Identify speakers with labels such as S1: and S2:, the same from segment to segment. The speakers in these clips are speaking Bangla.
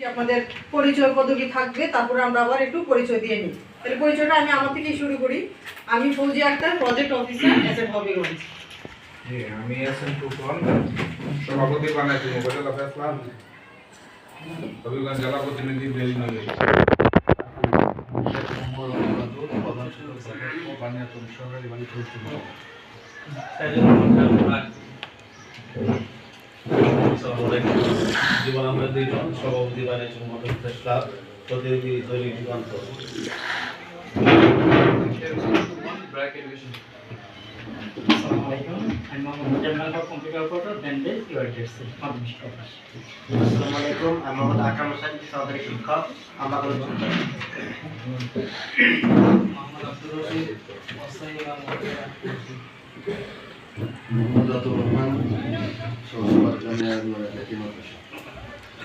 S1: কি আপনাদের পরিচয় পদবি থাকবে তারপরে আমরা আবার একটু পরিচয় দিয়ে নিই। তাহলে পরিচয়টা আমি আমার থেকেই শুরু করি। আমি Fauzi Akhtar project officer M Habiganj
S2: আমি এসএম টুকন সভাপতি বানাইছি উপজেলা ফেসলা হবিগঞ্জ জেলা প্রতিনিধি বেলি নদী।
S3: জীবন আমরা দুইজন সভাপতি বানিয়েছি মডেল প্রেস ক্লাব প্রতিনিধি দৈনিক যুগান্ত
S4: শিক্ষক
S5: মোহাম্মদ এবং
S6: মোহাম্মদ আতুর রহমান সহসভার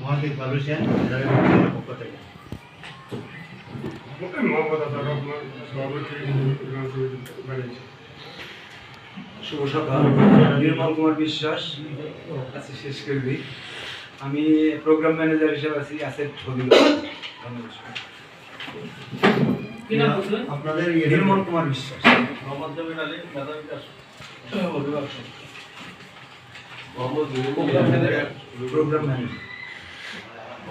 S5: মোহাম্মদ
S4: ইকবাল হোসেন পক্ষ থেকে।
S7: শুভ সকাল। নির্মল কুমার বিশ্বাস আছি শেষ করে দিই আমি প্রোগ্রাম ম্যানেজার হিসেবে আছি অ্যাসেট ছবি
S8: কি নাম বলছিলেন?
S4: আপনাদের
S7: নির্মল কুমার বিশ্বাস।
S3: মোহাম্মদ জমির আলী মেধাবী অভিভাবক।
S7: প্রোগ্রাম ম্যানেজার
S9: হিসাব মাধ্যমিক শিক্ষা অফিস বানিয়েছে হবিগঞ্জ
S4: জি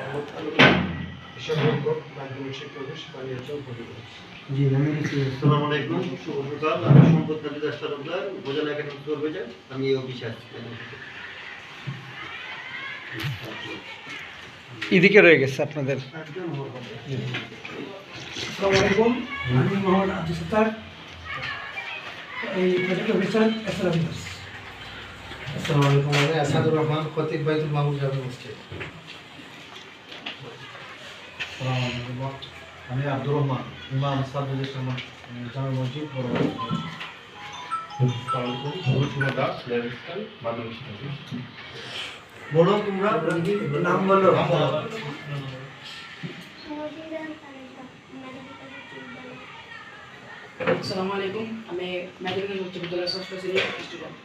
S4: আমি এই অফিসে
S10: এদিকে রয়ে গেছে আপনাদের।
S5: আসসালামু আলাইকুম আমি মোহাম্মদ আব্দুল সত্তার এই প্রজেক্ট অফিসার
S4: আসসালামু আলাইকুম আমি আসাদুর রহমান খতিব বাইতুল মাহমুদ জামি মসজিদ। আমি আব্দুর রহমান ইমাম সাদুল ইসলাম জামি মসজিদ বড় বলো তোমরা নাম বলো।
S11: আসসালামু আলাইকুম। আমি উচ্চ বিদ্যালয়ের ষষ্ঠ শ্রেণির স্টুডেন্ট